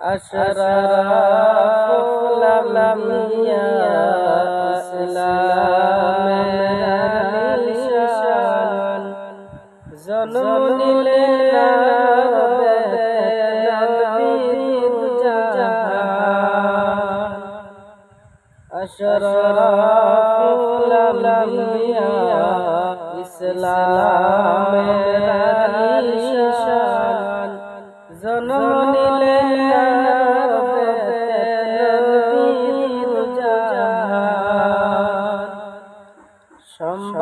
أشرف الأنبياء إسلام নিশান জন্ম নিলে أشرف الأنبياء إسلام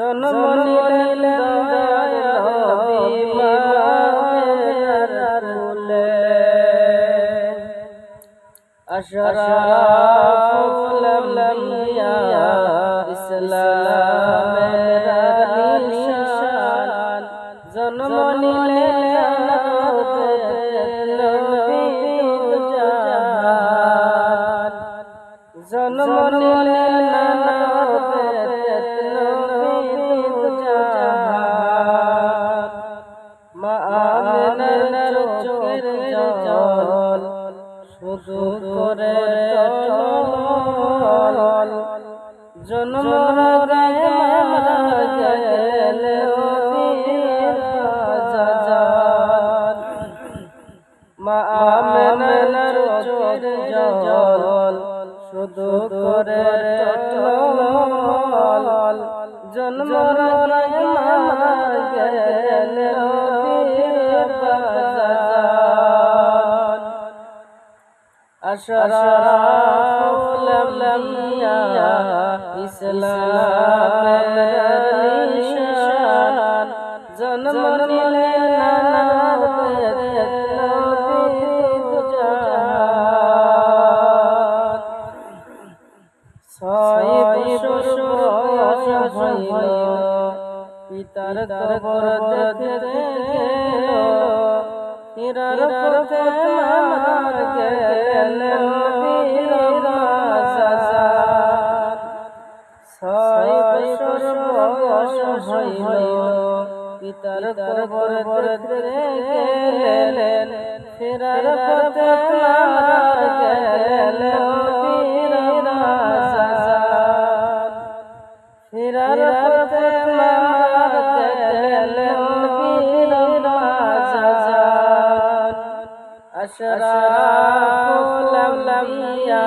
জন্ম নিলে দয়ার নবী আমিনার চোখের জল শুধু করে জন্ম গায়ে মারা গেলে أشرف الأنبياء إسلام নিশান জন্ম নিলে ছয় বছর বয়স হইল পিতার কবর দেখতে গেল হীরার পথে মার পিতার কবর দেখতে গেলেন হীরার পথে গেলেন হীরার পথে গেলেন বীর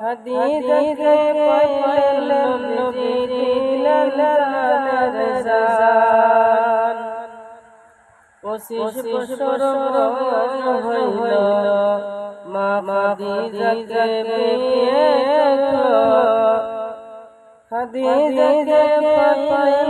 খাদিজাকে পাইলেন নবী দিলেন জান। পঁচিশ বছর বয়স হইল মা খাদিজাকে বিয়ে করল পাইলেন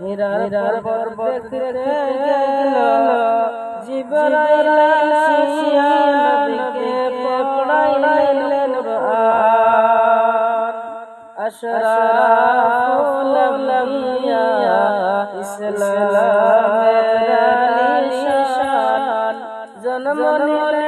হীরার পর্বত দেখতে গেল। জীবন রাশিয়া নবীকে পড়াইলেন আশরাফুল আম্বিয়া ইসলামের নিশান জন্ম নিলেন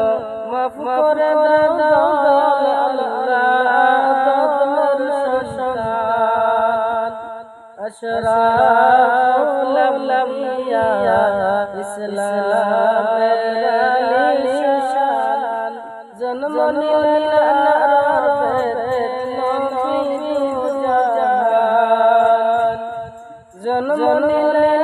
মাফ করে দাও আশরাফ লমলমিয়া ইসলাম আলিশান জন্ম নিলেন নবী জাহান জন্ম নিলেন